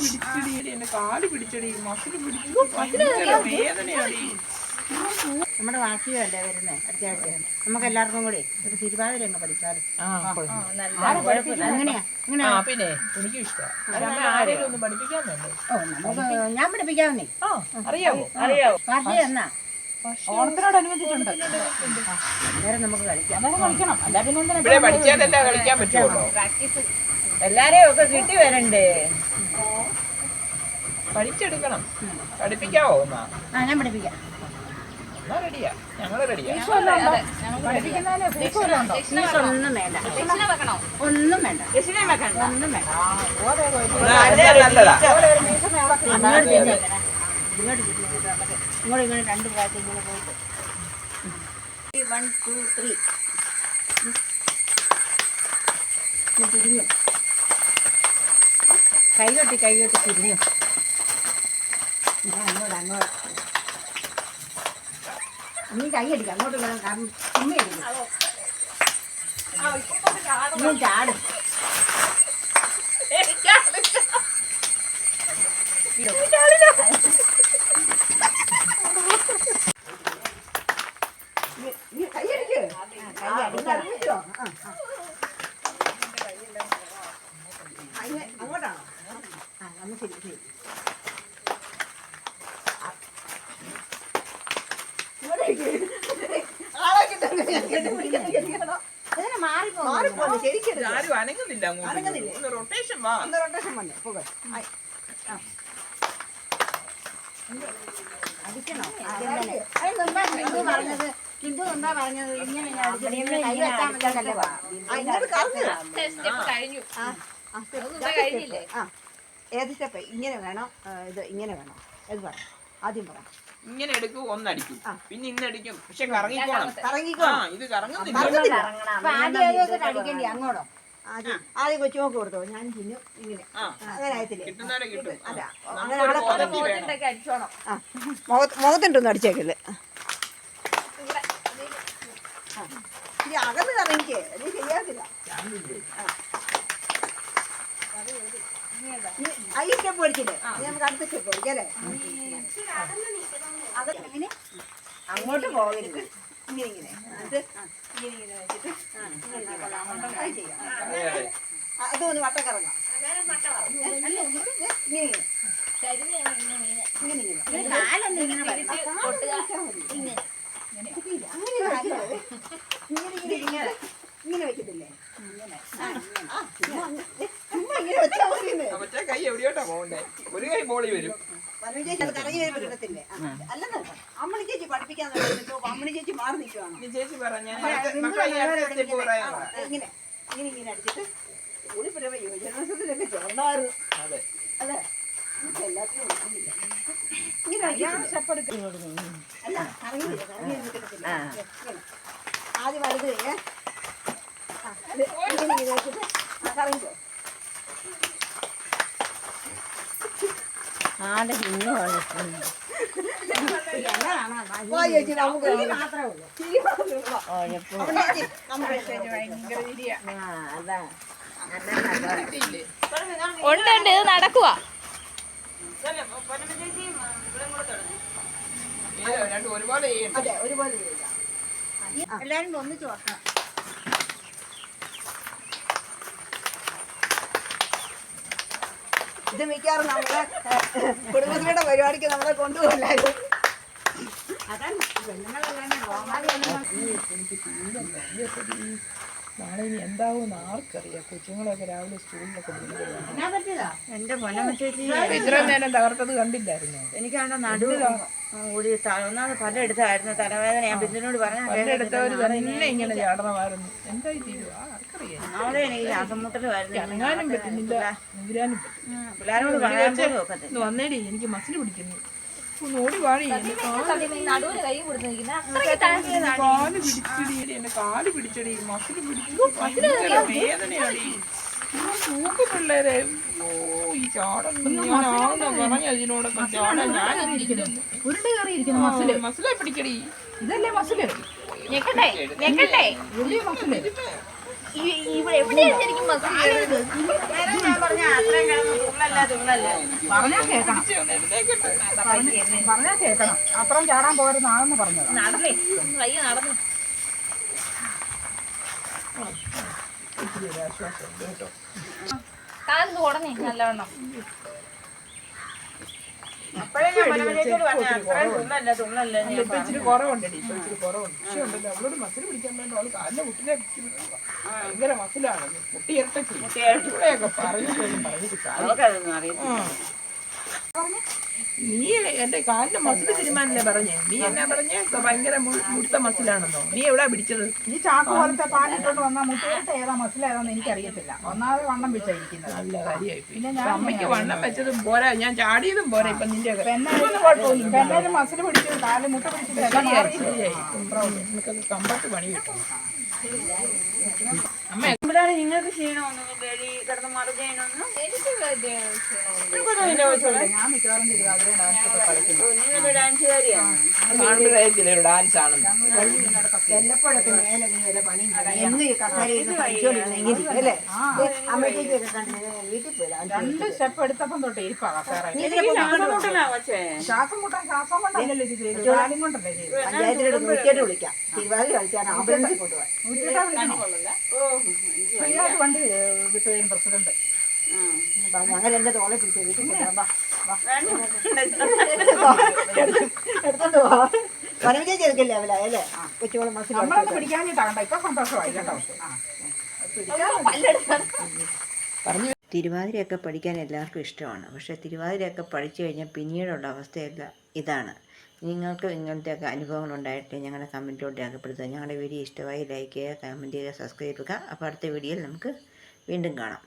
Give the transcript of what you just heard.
പിടിച്ചടി എന്റെ കാൽ പിടിച്ചടി മസിൽ പിടിച്ചു നമ്മുടെ വാക്കിയല്ലേ വരുന്നേ? അടുത്ത ആഴ്ച നമുക്ക് എല്ലാവർക്കും കൂടി ഒരു തിരുവാതിര അങ്ങ് പഠിച്ചാലും പിന്നെ എനിക്കും ഇഷ്ടമാണ് ആരെങ്കിലും ഒന്ന് പഠിപ്പിക്കാൻ വേണ്ടേ? നമുക്ക് ഞാൻ പഠിപ്പിക്കാവുന്നേ അറിയാവോ? അറിയാവോ? വാർഷികം എന്നാ? ഓണത്തിനോടനുബന്ധിച്ചുണ്ട്. നേരം നമുക്ക് കളിക്കാം. കളിക്കണം. അല്ല പിന്നെ കളിക്കാൻ പറ്റുള്ളൂ എല്ലാരെയും ഒക്കെ കിട്ടി വരണ്ടേ? പഠിച്ചെടുക്കണം. പഠിപ്പിക്കാവോ എന്നാ? ആ ഞാൻ പഠിപ്പിക്കാം. എന്നാ റെഡിയാ. ഞങ്ങൾ റെഡിയാ. ഫീസ് ഒന്നും വേണ്ട. ഒന്നും വേണ്ട. ഒന്നും വേണ്ട. നല്ലതാ. ഇങ്ങോട്ട് തിരിഞ്ഞേക്കണേ. ഇങ്ങോട്ട് തിരിഞ്ഞേക്കണേ. നമുക്ക് ഇങ്ങോട്ട് ഇങ്ങനെ രണ്ട് പ്രാവശ്യം ഇങ്ങനെ പോയിട്ട്. വൺ ടു ത്രീ തിരിഞ്ഞു. കൈകൊട്ടി കൈകൊട്ടി തിരിഞ്ഞു. അങ്ങോട്ട് അങ്ങോട്ട്. നീ കൈയടിക്കാം അങ്ങോട്ട് അടിക്കും. നീ ചാടും. അങ്ങോട്ടാണോ അനങ്ങുന്നില്ല അങ്ങോട്ട്. റൊട്ടേഷൻ വാ. റൊട്ടേഷൻ വന്നേ. പോകെ അടിക്കണോ? ആദ്യം തന്നെ അത് മുമ്പേ ഹിന്ദു പറഞ്ഞത്. ഹിന്ദു എന്താ പറഞ്ഞത് ഇങ്ങനെ ഞാൻ അടിക്കണം, ഇങ്ങനെ കൈ വെച്ചാൽ സ്റ്റെപ്പ് കഴിഞ്ഞു. കഴിഞ്ഞില്ലേ? ആ ഏത് സ്റ്റെപ്പ്? ഇങ്ങനെ വേണം? ഇത് ഇങ്ങനെ വേണം? ഇത് പറ. ആദ്യം പറ. ഇങ്ങനെ എടുക്കും ഒന്നടിക്കും. പിന്നെ ഇന്നടിക്കും. പക്ഷെ കറങ്ങിക്കോണം. കറങ്ങിക്കോ ആ ഇത് കറങ്ങുന്നില്ല അടിക്കണ്ടേ? അങ്ങോട്ടോ? ആദ്യം കൊച്ചുമോക്ക് കൊടുത്തോ? ഞാൻ ചിന്നു ഇങ്ങനെ. അങ്ങനെ ആയത്തില്ലേ കിട്ടുന്നവരെ കിട്ടും. ആ. കറങ്ങിക്കേ നമുക്ക് ഒരു ഈ സ്റ്റെപ്പ് പഠിച്ചില്ലേ നമുക്ക് അടുത്ത സ്റ്റെപ്പ് പഠിക്കല്ലേ അങ്ങനെ അങ്ങോട്ട് പോകരുത്. ഇങ്ങനെ ഇങ്ങനെ. എന്നിട്ട് ഇങ്ങനെ ഇങ്ങനെ വെച്ചിട്ട് അതൊന്ന് വട്ടക്കറങ്ങാം ഇങ്ങനെ ഇങ്ങനെ. ഇങ്ങനെ ഇങ്ങനെ. ഇങ്ങനെ. ഇങ്ങനെ അങ്ങനെ വെക്കരുത്. ഇങ്ങനെ ഇങ്ങനെ ഇങ്ങനെ ഇങ്ങനെ വെക്കത്തില്ലേ ആ, ആ, ചുമ്മാ അങ്ങ് ചുമ്മാ ഇങ്ങനെ വെച്ചാ മതിയെന്ന്. ആ, മറ്റേ കൈ എവിടെയോട്ടാ പോകണ്ടേ ഒരു കൈ മോളി വരും വനു ചേച്ചി അത് കറങ്ങി വരുമ്പോ കിട്ടത്തില്ലേ ആ, അല്ലെന്ന് അമ്മണി ചേച്ചി പഠിപ്പിക്കാൻ തുടങ്ങിയപ്പോ അമ്മണി ചേച്ചി മാറി നിൽക്കുവാണ് വരും. ചേച്ചി പറഞ്ഞ. ഇങ്ങനെ ഇങ്ങനെ ഇങ്ങനെ അടിച്ചിട്ട് കൂടി പറയുമ്പോ യുവജനോത്സവത്തിലൊക്കെ ചോണ്ടാറ് അതെ. അതെ. നമുക്ക് എല്ലാത്തിനും ഒന്നുമില്ല. നമ്മുടെ ആ അതാ ഉണ്ട് ഉണ്ട് ഇത് നടക്കുവാ എല്ലാരും ഒന്നിച്ച് വെക്കണം. ഇത് മിക്കവാറും നമ്മളെ ഏഹ്, കുടുംബശ്രീയുടെ പരിപാടിക്ക് നമ്മളെ കൊണ്ടുപോകില്ലായിരുന്നു അതാണ് പെണ്ണുങ്ങളെല്ലാം നാളെ ഇനി എന്താവും ആർക്കറിയാം. കൊച്ചുങ്ങളൊക്കെ രാവിലെ സ്കൂളിലൊക്കെ ഇത്രയും നേരം തകർത്തത് കണ്ടില്ലായിരുന്നു? എനിക്കാണ്ട നടു കൂടി ഒന്നാമത് പല എടുത്തായിരുന്നു തലവേദന. ഞാൻ ബിന്ദുനോട് പറഞ്ഞു തന്നെ ഇങ്ങനെ ചാടണമായിരുന്നു. എന്തായി തീരുവ? ആർക്കറിയാം. നാളെ എനിക്ക് പറ്റുന്നില്ല. പറ്റും. പിള്ളേരോട് പറയാൻ വന്നേടി എനിക്ക് മസിൽ പിടിക്കുന്നു. ഒന്ന് ഓടി വാടി നടുവിന് കൈ പിടിച്ചടി പിടിച്ചടി മസിൽ വേദനയാടി ഓ ഈ ചാടാൻ ഞാൻ മസിൽ പിടിക്കടി ഇതല്ലേ മസിൽ ഞെക്കട്ടെ ഞെക്കട്ടെ വലിയ മസിൽ പറഞ്ഞ കേക്കണം പറഞ്ഞാ കേക്കണം അപ്പുറം ചാടാൻ പോരുന്നാണെന്ന് പറഞ്ഞത്. നടന്നേ. കൈ നടന്നു. കേട്ടോ. ഉടനെ നല്ലവണ്ണം. ഇച്ചിരി കുറവുണ്ടടി ഇപ്പൊ ഇച്ചിരി കുറവുണ്ട്. പക്ഷെ ഉണ്ടല്ലോ. അവളോട് മസിൽ പിടിക്കാൻ വേണ്ടി മുട്ടിനെ പിടിച്ച് വിടുക. ഭയങ്കര മസിലാണ്. മുട്ടി ഇരട്ടക്ക് ഇവിടെയൊക്കെ പറഞ്ഞിട്ടൊന്നും പറഞ്ഞിട്ട് കാര്യം നീ എന്റെ കാലിന്റെ മസിൽ തീരുമാനല്ലേ പറഞ്ഞേ? നീ എന്നാ പറഞ്ഞേ? ഭയങ്കര മുടുത്ത മസിലാണെന്നോ? നീ എവിടാ പിടിച്ചത്? നീ ചാക്ക് പോലത്തെ പാലിട്ടോണ്ട് വന്നാ മുട്ടേട്ട് ഏതാ മസിലേതാന്ന് എനിക്കറിയത്തില്ല. ഒന്നാമത് വണ്ണം വെച്ചായിരിക്കുന്നത് നല്ല കാര്യമായി പിന്നെ ഞാൻ അമ്മയ്ക്ക് വണ്ണം വെച്ചതും പോരാ. ഞാൻ ചാടിയതും പോരാ ഇപ്പൊ നിന്റെ പെണ്ണൊരു മസിൽ പിടിച്ചു കാൽ മുട്ട പിടിച്ചിട്ട് കമ്പത്ത് ശരിയായി. ശരിയായി. പണി കിട്ടും. അമ്മ ഇവിടെ നിങ്ങൾക്ക് ക്ഷീണമൊന്നും പേടി കിടന്ന് കളിക്കുന്നു നിങ്ങളൊരു ഡാൻസുകാരിയാണ് വല്ലപ്പോഴൊക്കെ മേലെ നീ വല്ല പണിയും. എന്നും കസേരയിൽ പഠിച്ചോണ്ടിരുന്നെങ്കിൽ അമ്മയ്ക്കൊക്കെ കണ്ടിട്ട് വീട്ടിൽ പോയി രണ്ട് സ്റ്റെപ്പ് എടുത്തപ്പം തൊട്ട് ഇരിപ്പാ ശ്വാസം മുട്ടാൻ ശ്വാസം കൊണ്ടല്ലല്ലോ ഇത്? ചെയ്തു കാലും കൊണ്ടല്ലേ ചെയ്തു പഞ്ചായത്തിലോട്ട് നൂറ്റിയെട്ട് വിളിക്കാം. തിരുവാതിര കളിക്കാൻ ആംബുലൻസിൽ കൊണ്ടുപോകാൻ. നൂറ്റിയെട്ടാ വിളിക്കണം? ഓ ഫ്രീയായിട്ട് വണ്ടി വിട്ടു തരും പ്രസിഡന്റ് ഞങ്ങൾ എന്റെ തോളെ പിടിച്ചു വീട്ടിൽ എടുത്തോണ്ട് പോവാ വനവിജയ ചെറുക്കല്ലേ അവല അല്ലേ? കൊച്ചുകളും മസിൽ പിടിക്കാൻ പിടിക്കാഞ്ഞിട്ടാകണ്ട ഇപ്പൊ സന്തോഷമായി കേട്ടോ. ആ. തിരുവാതിരയൊക്കെ പഠിക്കാൻ എല്ലാവർക്കും ഇഷ്ടമാണ്. പക്ഷേ തിരുവാതിരയൊക്കെ പഠിച്ചു കഴിഞ്ഞാൽ പിന്നീടുള്ള അവസ്ഥയല്ല ഇതാണ്. നിങ്ങൾക്ക് ഇങ്ങനത്തെയൊക്കെ അനുഭവങ്ങൾ ഉണ്ടായിട്ട് ഞങ്ങളുടെ കമന്റിലോട്ട് രേഖപ്പെടുത്തുക. ഞങ്ങളുടെ വീഡിയോ ഇഷ്ടമായി ലൈക്ക് ചെയ്യുക കമന്റ് ചെയ്യുക സബ്സ്ക്രൈബ് ചെയ്യുക. അപ്പോൾ അടുത്ത വീഡിയോയിൽ നമുക്ക് വീണ്ടും കാണാം.